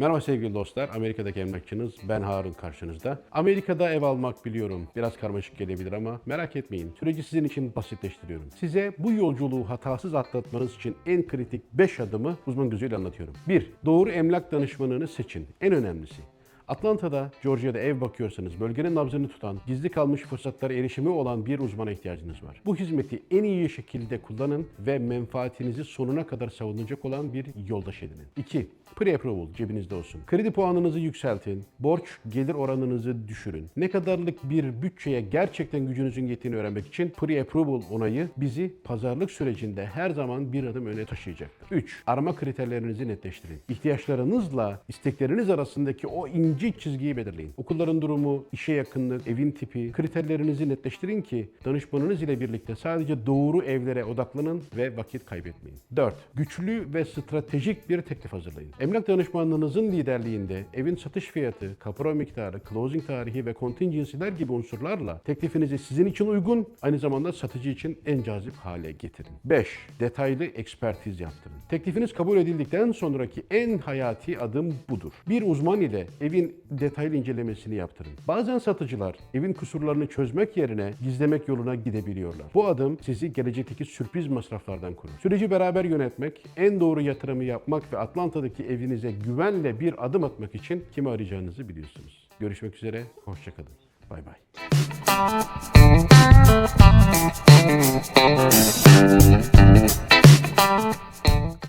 Merhaba sevgili dostlar. Amerika'daki emlakçınız ben Harun karşınızda. Amerika'da ev almak biliyorum. Biraz karmaşık gelebilir ama merak etmeyin. Süreci sizin için basitleştiriyorum. Size bu yolculuğu hatasız atlatmanız için en kritik 5 adımı uzman gözüyle anlatıyorum. 1. Doğru emlak danışmanını seçin. En önemlisi. Atlanta'da, Georgia'da ev bakıyorsanız bölgenin nabzını tutan, gizli kalmış fırsatlara erişimi olan bir uzmana ihtiyacınız var. Bu hizmeti en iyi şekilde kullanın ve menfaatinizi sonuna kadar savunacak olan bir yoldaş edinin. 2. Pre-approval cebinizde olsun. Kredi puanınızı yükseltin, borç gelir oranınızı düşürün. Ne kadarlık bir bütçeye gerçekten gücünüzün yettiğini öğrenmek için pre-approval onayı bizi pazarlık sürecinde her zaman bir adım öne taşıyacaktır. 3. Arama kriterlerinizi netleştirin. İhtiyaçlarınızla istekleriniz arasındaki o ince çizgiyi belirleyin. Okulların durumu, işe yakınlık, evin tipi, kriterlerinizi netleştirin ki danışmanınız ile birlikte sadece doğru evlere odaklanın ve vakit kaybetmeyin. 4. Güçlü ve stratejik bir teklif hazırlayın. Emlak danışmanlığınızın liderliğinde evin satış fiyatı, kapora miktarı, closing tarihi ve contingency'ler gibi unsurlarla teklifinizi sizin için uygun, aynı zamanda satıcı için en cazip hale getirin. 5. Detaylı ekspertiz yaptırın. Teklifiniz kabul edildikten sonraki en hayati adım budur. Bir uzman ile evin detaylı incelemesini yaptırın. Bazen satıcılar evin kusurlarını çözmek yerine gizlemek yoluna gidebiliyorlar. Bu adım sizi gelecekteki sürpriz masraflardan korur. Süreci beraber yönetmek, en doğru yatırımı yapmak ve Atlanta'daki evinize güvenle bir adım atmak için kimi arayacağınızı biliyorsunuz. Görüşmek üzere, hoşçakalın. Bay bay.